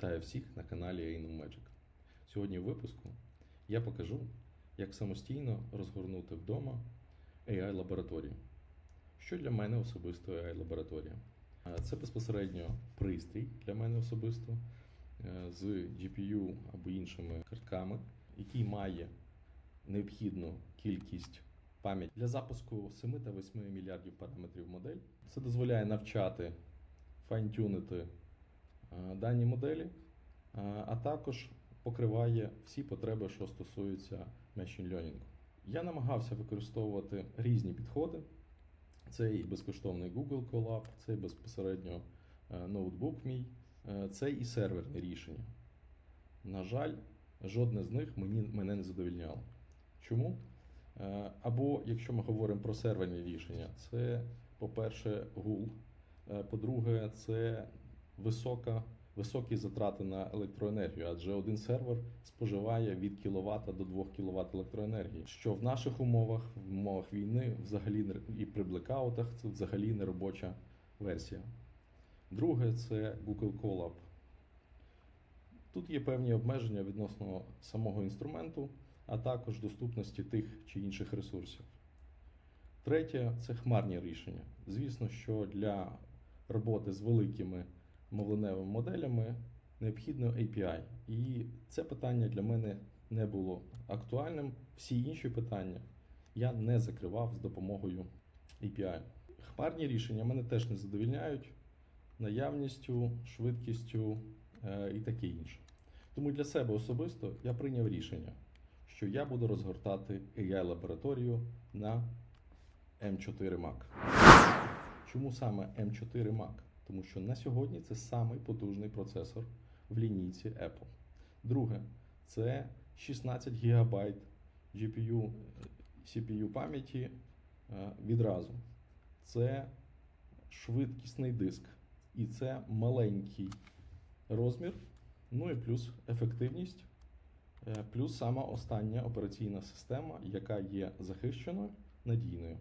Вітаю всіх на каналі Ainum Magic. Сьогодні в випуску я покажу, як самостійно розгорнути вдома AI-лабораторію. Що для мене особисто AI-лабораторія? Це безпосередньо пристрій для мене особисто е, з GPU або іншими картками, який має необхідну кількість пам'яті для запуску 7 та 8 мільярдів параметрів модель. Це дозволяє навчати, файнтюнити дані моделі, е, а також покриває всі потреби, що стосуються machine learning. Я намагався використовувати різні підходи. Це і безкоштовний Google Colab, це і безпосередньо е, ноутбук мій, е, це і серверне рішення. На жаль, жодне з них мені, мене не задовільняло. Чому? Е, Або якщо ми говоримо про серверні рішення, це, по-перше. Е, По-друге, це висока, високі затрати на електроенергію, адже один сервер споживає від кВт до 2 кВт електроенергії, що в наших умовах, в умовах війни, взагалі і при блекаутах, це взагалі не робоча версія. Друге, це Google Colab. Тут є певні обмеження відносно самого інструменту, а також доступності тих чи інших ресурсів. Третє це хмарні рішення. Звісно, що для роботи з великими мовленевими моделями необхідно API. І це питання для мене не було актуальним. Всі інші питання я не закривав з допомогою API. Хмарні рішення мене теж не задовільняють наявністю, швидкістю е, і таке інше. Тому для себе особисто я прийняв рішення, що я буду розгортати AI-лабораторію на M4 Mac. Чому саме M4 Mac? Тому що на сьогодні це самий потужний процесор в лінійці Apple. Друге, це 16 ГБ GPU, CPU пам'яті е, відразу. Це швидкісний диск. І це маленький розмір, ну і плюс ефективність, е, плюс сама остання операційна система, яка є захищеною, надійною.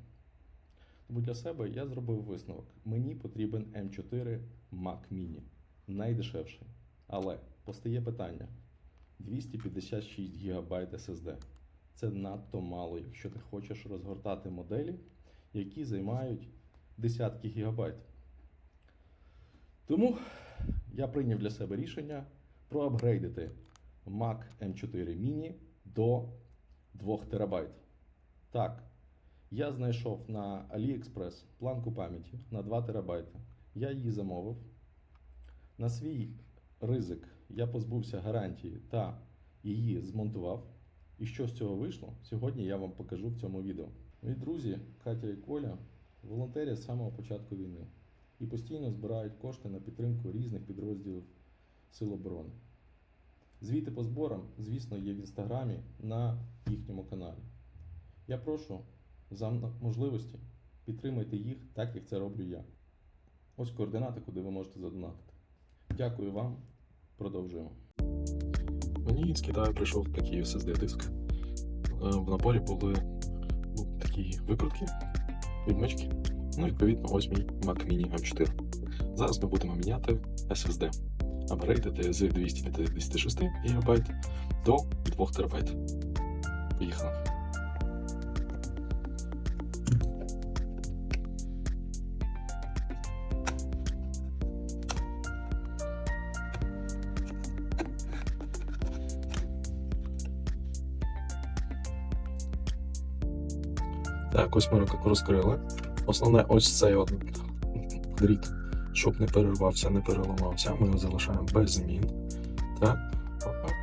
Тому для себе я зробив висновок. Мені потрібен M4 Mac Mini, найдешевший. Але постає питання: 256 ГБ SSD. Це надто мало, якщо ти хочеш розгортати моделі, які займають десятки гігабайт. Тому я прийняв для себе рішення проапгрейдити Mac M4 Mini до 2 ТБ. Так, я знайшов на AliExpress планку пам'яті на 2 ТБ. Я її замовив. На свій ризик я позбувся гарантії та її змонтував. І що з цього вийшло, сьогодні я вам покажу в цьому відео. Мої друзі Катя і Коля волонтерять з самого початку війни і постійно збирають кошти на підтримку різних підрозділів Сил оборони. Звіти по зборам, звісно, є в інстаграмі на їхньому каналі. Я прошу за можливості підтримайте їх так, як це роблю я. Ось координати, куди ви можете задонатити. Дякую вам. Продовжуємо. Мені з Китаю прийшов такий SSD диск. Е, В наборі були ну, такі викрутки, відмички. Ну, відповідно, ось мій Mac Mini M4. Зараз ми будемо міняти SSD, апгрейдити з 256 ГБ до 2 ТБ. Поїхали. Так, ось ми розкрили. Основне ось цей от дріт, щоб не перервався, не переламався. Ми його залишаємо без змін. Так.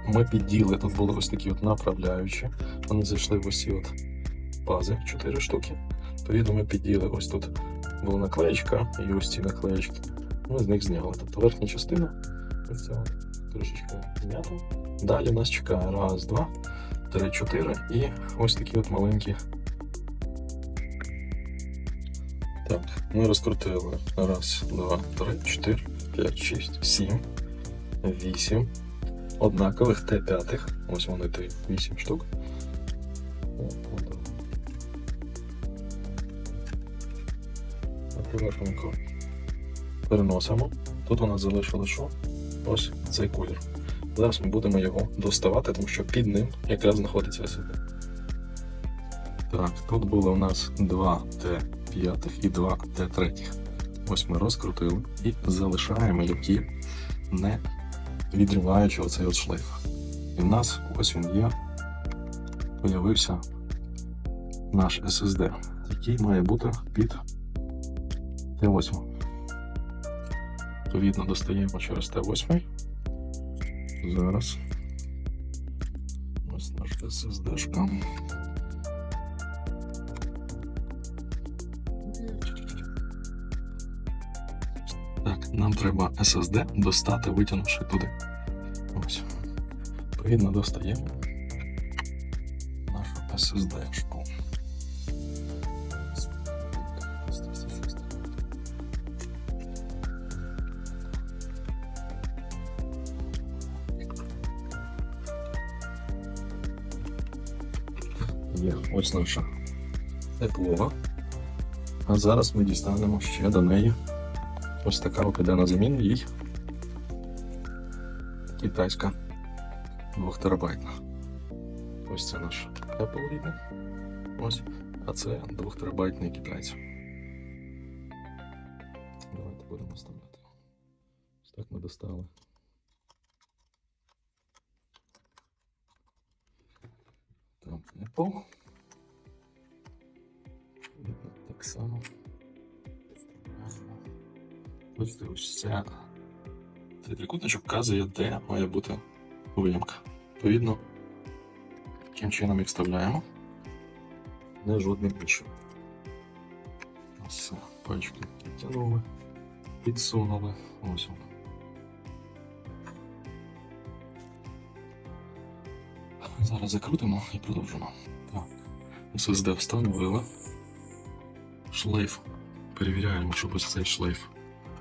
Ми підділи, тут були ось такі от направляючі. Вони зайшли в усі от бази, 4 штуки. Відповідно, ми підділи ось тут була наклеєчка і ось ці наклеєчки. Ми з них зняли. Тобто верхня частина ось цього трішечки знята. Далі нас чекає раз, два, три, чотири і ось такі от маленькі Так, ми розкрутили. Раз, два, три, чотири, п'ять, шість, сім, вісім. Однакових Т5. Ось вони три, вісім штук. О, переносимо. Тут у нас залишилось що? ось цей колір. Зараз ми будемо його доставати, тому що під ним якраз знаходиться SSD. Так, тут було у нас 2 Т5 і 2 Т3. Ось ми розкрутили і залишаємо які не відриваючи оцей от шлейф. І в нас ось він є, появився наш SSD, який має бути під Т8. Відповідно, достаємо через Т8. Зараз. Ось наш SSD-шка. Так, треба SSD достати, витягнувши туди. Ось. Відповідно, достаємо нашу. Є, ось наша теплова. А зараз ми дістанемо ще до неї. Ось така от іде на заміну їй. Китайська 2 терабайтна. Ось це наш Apple рідний. Ось. А це 2 терабайтний китайць. Давайте будемо вставляти. Ось так ми достали. Там Apple. Видно Так само. Ось ця цей трикутничок вказує, де має бути виямка. Відповідно, таким чином їх вставляємо. Не жодним іншим. Все. пальчики підтягнули, підсунули. Ось воно. Зараз закрутимо і продовжимо. Так. SSD встановили. Шлейф. Перевіряємо, щоб ось цей шлейф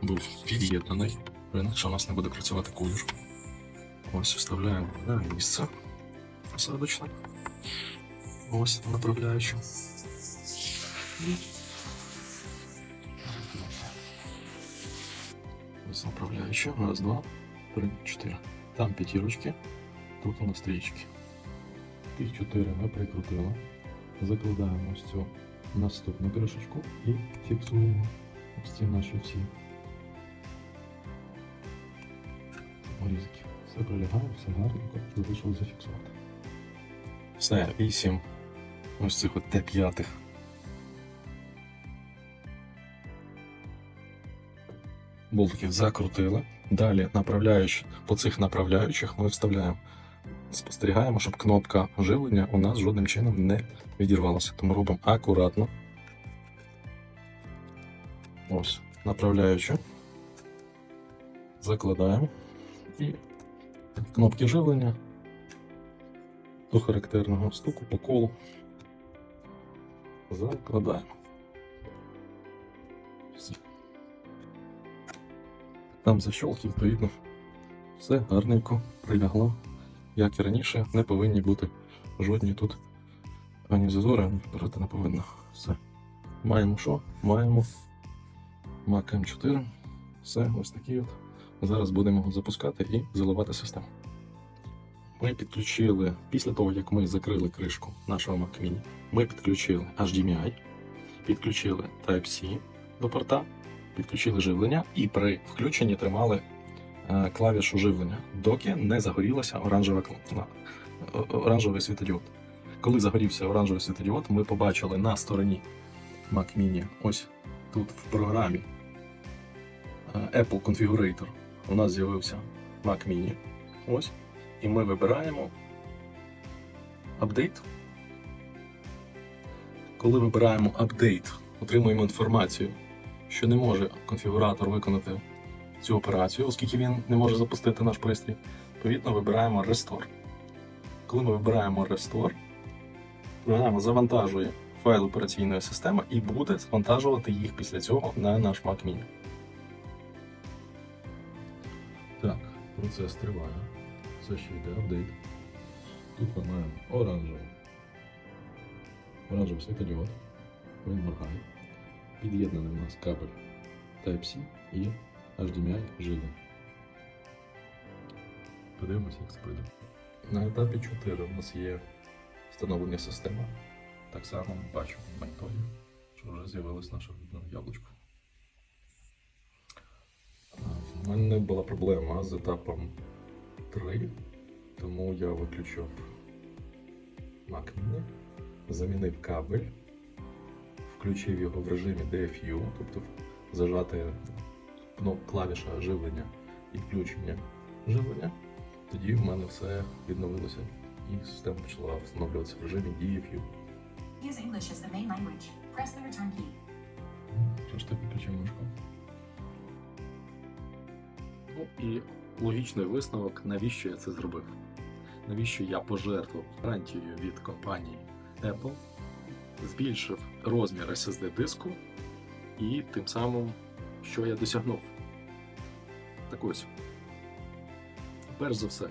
був під'єднаний. бо Інакше у нас не буде працювати кулір. Ось вставляємо на місце посадочне. Ось направляючи. Ось направляючи. Раз, два, три, чотири. Там п'ятірочки, тут у нас стрічки. Тих чотири ми прикрутили. Закладаємо ось цю наступну кришечку і фіксуємо ось ці наші всі Різки. Все прилягає, все гарненько, залишилось зафіксувати. Все, 8 ось цих от Т5. Болтиків закрутили. Далі, направляючи по цих направляючих, ми вставляємо. Спостерігаємо, щоб кнопка живлення у нас жодним чином не відірвалася. Тому робимо акуратно. Ось, направляючи. Закладаємо. І кнопки живлення до характерного стуку по колу закладаємо. Там защолки, відповідно, все гарненько прилягло. Як і раніше, не повинні бути жодні тут ані зазори, ані проти не повинно. Все. Маємо що? Маємо Mac M4. Все, ось такий от. Зараз будемо його запускати і заливати систему. Ми підключили, після того, як ми закрили кришку нашого Mac Mini, ми підключили HDMI, підключили Type-C до порта, підключили живлення і при включенні тримали е, клавішу живлення, доки не загорілася оранжева, оранжевий світодіод. Коли загорівся оранжевий світодіод, ми побачили на стороні Mac Mini, ось тут в програмі е, Apple Configurator у нас з'явився Mac Mini. Ось. І ми вибираємо апдейт. Коли вибираємо апдейт, отримуємо інформацію, що не може конфігуратор виконати цю операцію, оскільки він не може запустити наш пристрій. Відповідно, вибираємо Restore. Коли ми вибираємо Restore, програма завантажує файл операційної системи і буде завантажувати їх після цього на наш Mac Mini. Процес триває. Це ще йде апдейт. Тут ми маємо оранжевий. Оранжевий світодіод. Він моргає. Під'єднаний у нас кабель Type-C і HDMI живлення. Подивимося, як це пройде. На етапі 4 у нас є встановлення системи. Так само бачу в моніторі, що вже з'явилось наше яблучко. У мене була проблема з етапом 3, тому я виключив Mac Mini, замінив кабель, включив його в режимі DFU, тобто зажати кноп клавіша живлення і включення живлення. Тоді в мене все відновилося і система почала встановлюватися в режимі DFU. Use English as the main language. Press the return key. Що ж ти виключив мишку? Ну і логічний висновок, навіщо я це зробив? Навіщо я пожертвував гарантією від компанії Apple, збільшив розмір SSD диску і тим самим, що я досягнув. Так ось, перш за все,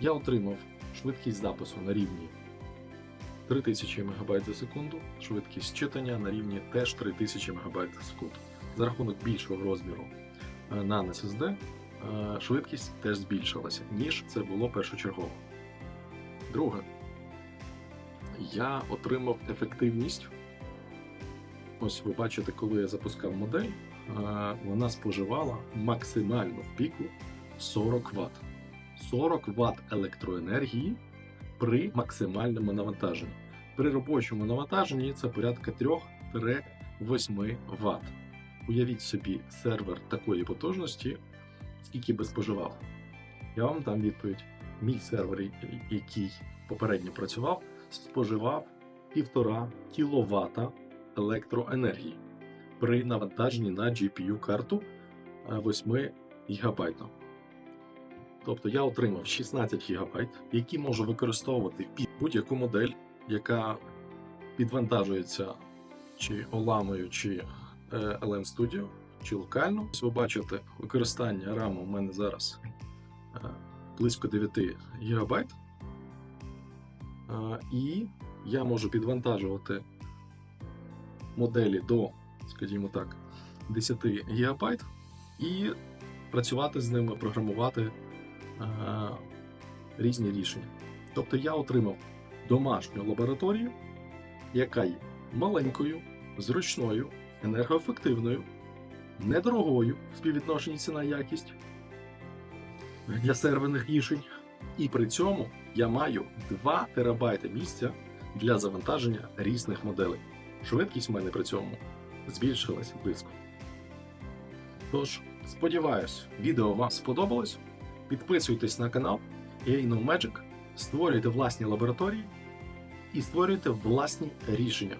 я отримав швидкість запису на рівні 3000 МБ за секунду, швидкість читання на рівні теж 3000 МБ за секунду. За рахунок більшого розміру е, на SSD швидкість теж збільшилася, ніж це було першочергово. Друге, я отримав ефективність. Ось ви бачите, коли я запускав модель, е, вона споживала максимально в піку 40 Вт. 40 Вт електроенергії при максимальному навантаженні. При робочому навантаженні це порядка 3-8 Вт. Уявіть собі сервер такої потужності, скільки би споживав. Я вам дам відповідь. Мій сервер, який попередньо працював, споживав 1,5 кВт електроенергії при навантаженні на GPU-карту 8 ГБ. Тобто я отримав 16 ГБ, які можу використовувати під будь-яку модель, яка підвантажується чи оламою, чи е, LM Studio, чи локально. Ось ви бачите, використання RAM у мене зараз е, близько 9 ГБ. Е, І я можу підвантажувати моделі до, скажімо так, 10 ГБ і працювати з ними, програмувати е, різні рішення. Тобто я отримав домашню лабораторію, яка є маленькою, зручною, енергоефективною, недорогою в співвідношенні ціна якість для серверних рішень. І при цьому я маю 2 терабайти місця для завантаження різних моделей. Швидкість в мене при цьому збільшилась близько. Тож, сподіваюсь, відео вам сподобалось. Підписуйтесь на канал AI No Magic, створюйте власні лабораторії і створюйте власні рішення.